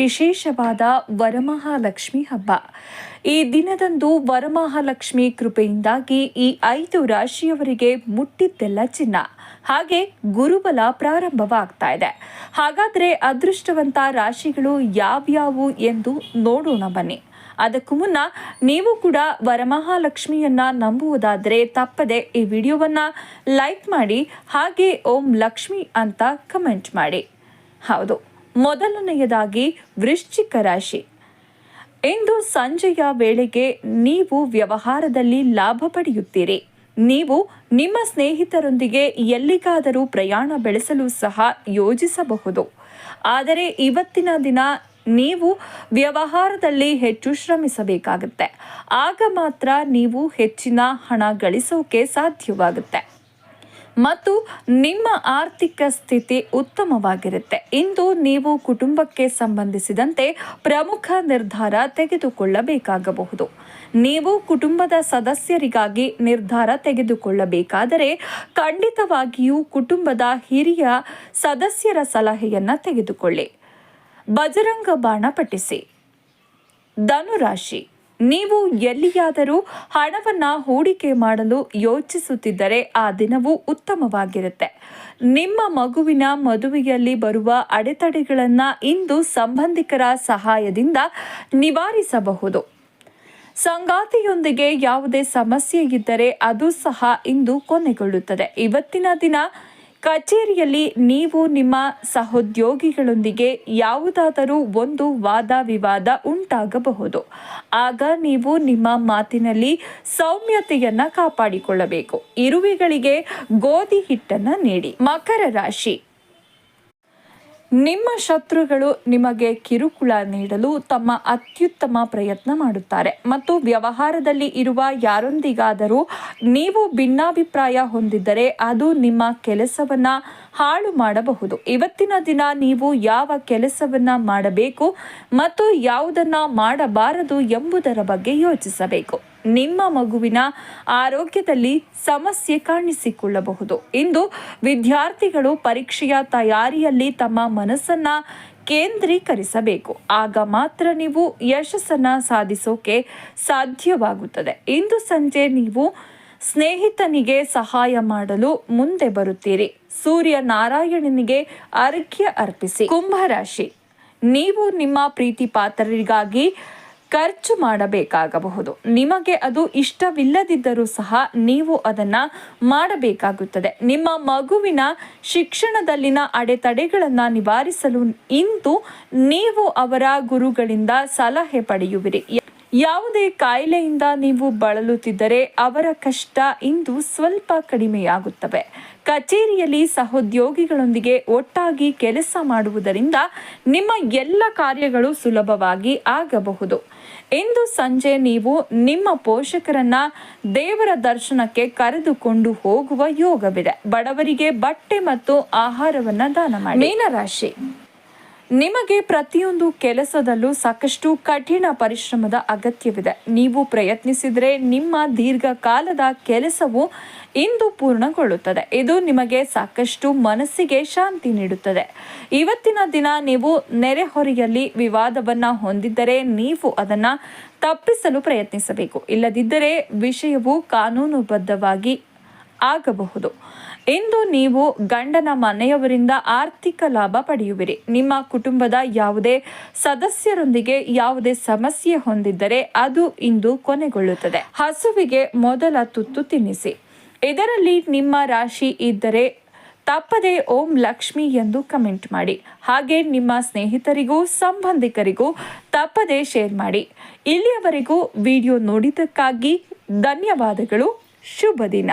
ವಿಶೇಷವಾದ ವರಮಹಾಲಕ್ಷ್ಮಿ ಹಬ್ಬ. ಈ ದಿನದಂದು ವರಮಹಾಲಕ್ಷ್ಮಿ ಕೃಪೆಯಿಂದಾಗಿ ಈ ಐದು ರಾಶಿಯವರಿಗೆ ಮುಟ್ಟಿದ್ದೆಲ್ಲ ಚಿನ್ನ. ಹಾಗೆ ಗುರುಬಲ ಪ್ರಾರಂಭವಾಗ್ತಾ ಇದೆ. ಹಾಗಾದರೆ ಅದೃಷ್ಟವಂತ ರಾಶಿಗಳು ಯಾವ್ಯಾವು ಎಂದು ನೋಡೋಣ ಬನ್ನಿ. ಅದಕ್ಕೂ ಮುನ್ನ ನೀವು ಕೂಡ ವರಮಹಾಲಕ್ಷ್ಮಿಯನ್ನ ನಂಬುವುದಾದರೆ ತಪ್ಪದೆ ಈ ವಿಡಿಯೋವನ್ನ ಲೈಕ್ ಮಾಡಿ ಹಾಗೆ ಓಂ ಲಕ್ಷ್ಮಿ ಅಂತ ಕಮೆಂಟ್ ಮಾಡಿ. ಹೌದು. ಮೊದಲನೆಯದಾಗಿ ವೃಶ್ಚಿಕ ರಾಶಿ. ಇಂದು ಸಂಜೆಯ ವೇಳೆಗೆ ನೀವು ವ್ಯವಹಾರದಲ್ಲಿ ಲಾಭ ಪಡೆಯುತ್ತೀರಿ. ನೀವು ನಿಮ್ಮ ಸ್ನೇಹಿತರೊಂದಿಗೆ ಎಲ್ಲಿಗಾದರೂ ಪ್ರಯಾಣ ಬೆಳೆಸಲು ಸಹ ಯೋಜಿಸಬಹುದು. ಆದರೆ ಇವತ್ತಿನ ದಿನ ನೀವು ವ್ಯವಹಾರದಲ್ಲಿ ಹೆಚ್ಚು ಶ್ರಮಿಸಬೇಕಾಗುತ್ತೆ. ಆಗ ಮಾತ್ರ ನೀವು ಹೆಚ್ಚಿನ ಹಣ ಗಳಿಸೋಕೆ ಸಾಧ್ಯವಾಗುತ್ತೆ. ಮತ್ತು ನಿಮ್ಮ ಆರ್ಥಿಕ ಸ್ಥಿತಿ ಉತ್ತಮವಾಗಿರುತ್ತೆ. ಇಂದು ನೀವು ಕುಟುಂಬಕ್ಕೆ ಸಂಬಂಧಿಸಿದಂತೆ ಪ್ರಮುಖ ನಿರ್ಧಾರ ತೆಗೆದುಕೊಳ್ಳಬೇಕಾಗಬಹುದು. ನೀವು ಕುಟುಂಬದ ಸದಸ್ಯರಿಗಾಗಿ ನಿರ್ಧಾರ ತೆಗೆದುಕೊಳ್ಳಬೇಕಾದರೆ ಖಂಡಿತವಾಗಿಯೂ ಕುಟುಂಬದ ಹಿರಿಯ ಸದಸ್ಯರ ಸಲಹೆಯನ್ನು ತೆಗೆದುಕೊಳ್ಳಿ. ಬಜರಂಗ ಬಾಣ ಪಠಿಸಿ. ಧನುರಾಶಿ. ನೀವು ಎಲ್ಲಿಯಾದರೂ ಹಣವನ್ನು ಹೂಡಿಕೆ ಮಾಡಲು ಯೋಚಿಸುತ್ತಿದ್ದರೆ ಆ ದಿನವು ಉತ್ತಮವಾಗಿರುತ್ತೆ. ನಿಮ್ಮ ಮಗುವಿನ ಮದುವೆಯಲ್ಲಿ ಬರುವ ಅಡೆತಡೆಗಳನ್ನು ಇಂದು ಸಂಬಂಧಿಕರ ಸಹಾಯದಿಂದ ನಿವಾರಿಸಬಹುದು. ಸಂಗಾತಿಯೊಂದಿಗೆ ಯಾವುದೇ ಸಮಸ್ಯೆ ಇದ್ದರೆ ಅದು ಸಹ ಇಂದು ಕೊನೆಗೊಳ್ಳುತ್ತದೆ. ಇವತ್ತಿನ ದಿನ ಕಚೇರಿಯಲ್ಲಿ ನೀವು ನಿಮ್ಮ ಸಹೋದ್ಯೋಗಿಗಳೊಂದಿಗೆ ಯಾವುದಾದರೂ ಒಂದು ವಾದ ವಿವಾದ ಉಂಟಾಗಬಹುದು. ಆಗ ನೀವು ನಿಮ್ಮ ಮಾತಿನಲ್ಲಿ ಸೌಮ್ಯತೆಯನ್ನ ಕಾಪಾಡಿಕೊಳ್ಳಬೇಕು. ಇರುವೆಗಳಿಗೆ ಗೋಧಿ ಹಿಟ್ಟನ್ನು ನೀಡಿ. ಮಕರ ರಾಶಿ. ನಿಮ್ಮ ಶತ್ರುಗಳು ನಿಮಗೆ ಕಿರುಕುಳ ನೀಡಲು ತಮ್ಮ ಅತ್ಯುತ್ತಮ ಪ್ರಯತ್ನ ಮಾಡುತ್ತಾರೆ. ಮತ್ತು ವ್ಯವಹಾರದಲ್ಲಿ ಇರುವ ಯಾರೊಂದಿಗಾದರೂ ನೀವು ಭಿನ್ನಾಭಿಪ್ರಾಯ ಹೊಂದಿದ್ದರೆ ಅದು ನಿಮ್ಮ ಕೆಲಸವನ್ನ ಹಾಳು ಮಾಡಬಹುದು. ಇವತ್ತಿನ ದಿನ ನೀವು ಯಾವ ಕೆಲಸವನ್ನ ಮಾಡಬೇಕು ಮತ್ತು ಯಾವುದನ್ನ ಮಾಡಬಾರದು ಎಂಬುದರ ಬಗ್ಗೆ ಯೋಚಿಸಬೇಕು. ನಿಮ್ಮ ಮಗುವಿನ ಆರೋಗ್ಯದಲ್ಲಿ ಸಮಸ್ಯೆ ಕಾಣಿಸಿಕೊಳ್ಳಬಹುದು. ಇಂದು ವಿದ್ಯಾರ್ಥಿಗಳು ಪರೀಕ್ಷೆಯ ತಯಾರಿಯಲ್ಲಿ ತಮ್ಮ ಮನಸ್ಸನ್ನ ಕೇಂದ್ರೀಕರಿಸಬೇಕು. ಆಗ ಮಾತ್ರ ನೀವು ಯಶಸ್ಸನ್ನ ಸಾಧಿಸೋಕೆ ಸಾಧ್ಯವಾಗುತ್ತದೆ. ಇಂದು ಸಂಜೆ ನೀವು ಸ್ನೇಹಿತನಿಗೆ ಸಹಾಯ ಮಾಡಲು ಮುಂದೆ ಬರುತ್ತೀರಿ. ಸೂರ್ಯ ನಾರಾಯಣನಿಗೆ ಅರ್ಘ್ಯ ಅರ್ಪಿಸಿ. ಕುಂಭರಾಶಿ. ನೀವು ನಿಮ್ಮ ಪ್ರೀತಿ ಪಾತ್ರರಿಗಾಗಿ ಖರ್ಚು ಮಾಡಬೇಕಾಗಬಹುದು. ನಿಮಗೆ ಅದು ಇಷ್ಟವಿಲ್ಲದಿದ್ದರೂ ಸಹ ನೀವು ಅದನ್ನ ಮಾಡಬೇಕಾಗುತ್ತದೆ. ನಿಮ್ಮ ಮಗುವಿನ ಶಿಕ್ಷಣದಲ್ಲಿನ ಅಡೆತಡೆಗಳನ್ನು ನಿವಾರಿಸಲು ಇಂದು ನೀವು ಅವರ ಗುರುಗಳಿಂದ ಸಲಹೆ ಪಡೆಯುವಿರಿ. ಯಾವುದೇ ಕಾಯಿಲೆಯಿಂದ ನೀವು ಬಳಲುತ್ತಿದ್ದರೆ ಅವರ ಕಷ್ಟ ಇಂದು ಸ್ವಲ್ಪ ಕಡಿಮೆಯಾಗುತ್ತವೆ. ಕಚೇರಿಯಲ್ಲಿ ಸಹೋದ್ಯೋಗಿಗಳೊಂದಿಗೆ ಒಟ್ಟಾಗಿ ಕೆಲಸ ಮಾಡುವುದರಿಂದ ನಿಮ್ಮ ಎಲ್ಲ ಕಾರ್ಯಗಳು ಸುಲಭವಾಗಿ ಆಗಬಹುದು. ಇಂದು ಸಂಜೆ ನೀವು ನಿಮ್ಮ ಪೋಷಕರನ್ನ ದೇವರ ದರ್ಶನಕ್ಕೆ ಕರೆದುಕೊಂಡು ಹೋಗುವ ಯೋಗವಿದೆ. ಬಡವರಿಗೆ ಬಟ್ಟೆ ಮತ್ತು ಆಹಾರವನ್ನ ದಾನ ಮಾಡಿ. ಮೀನರಾಶಿ. ನಿಮಗೆ ಪ್ರತಿಯೊಂದು ಕೆಲಸದಲ್ಲೂ ಸಾಕಷ್ಟು ಕಠಿಣ ಪರಿಶ್ರಮದ ಅಗತ್ಯವಿದೆ. ನೀವು ಪ್ರಯತ್ನಿಸಿದರೆ ನಿಮ್ಮ ದೀರ್ಘಕಾಲದ ಕೆಲಸವು ಇಂದು ಪೂರ್ಣಗೊಳ್ಳುತ್ತದೆ. ಇದು ನಿಮಗೆ ಸಾಕಷ್ಟು ಮನಸ್ಸಿಗೆ ಶಾಂತಿ ನೀಡುತ್ತದೆ. ಇವತ್ತಿನ ದಿನ ನೀವು ನೆರೆಹೊರೆಯಲ್ಲಿ ವಿವಾದವನ್ನ ಹೊಂದಿದ್ದರೆ ನೀವು ಅದನ್ನ ತಪ್ಪಿಸಲು ಪ್ರಯತ್ನಿಸಬೇಕು. ಇಲ್ಲದಿದ್ದರೆ ವಿಷಯವು ಕಾನೂನುಬದ್ಧವಾಗಿ ಆಗಬಹುದು. ಇಂದು ನೀವು ಗಂಡನ ಮನೆಯವರಿಂದ ಆರ್ಥಿಕ ಲಾಭ ಪಡೆಯುವಿರಿ. ನಿಮ್ಮ ಕುಟುಂಬದ ಯಾವುದೇ ಸದಸ್ಯರೊಂದಿಗೆ ಯಾವುದೇ ಸಮಸ್ಯೆ ಹೊಂದಿದ್ದರೆ ಅದು ಇಂದು ಕೊನೆಗೊಳ್ಳುತ್ತದೆ. ಹಸುವಿಗೆ ಮೊದಲ ತುತ್ತು ತಿನ್ನಿಸಿ. ಇದರಲ್ಲಿ ನಿಮ್ಮ ರಾಶಿ ಇದ್ದರೆ ತಪ್ಪದೆ ಓಂ ಲಕ್ಷ್ಮಿ ಎಂದು ಕಮೆಂಟ್ ಮಾಡಿ. ಹಾಗೆ ನಿಮ್ಮ ಸ್ನೇಹಿತರಿಗೂ, ಸಂಬಂಧಿಕರಿಗೂ ತಪ್ಪದೆ ಶೇರ್ ಮಾಡಿ. ಇಲ್ಲಿಯವರೆಗೂ ವಿಡಿಯೋ ನೋಡಿದ್ದಕ್ಕಾಗಿ ಧನ್ಯವಾದಗಳು. ಶುಭ ದಿನ.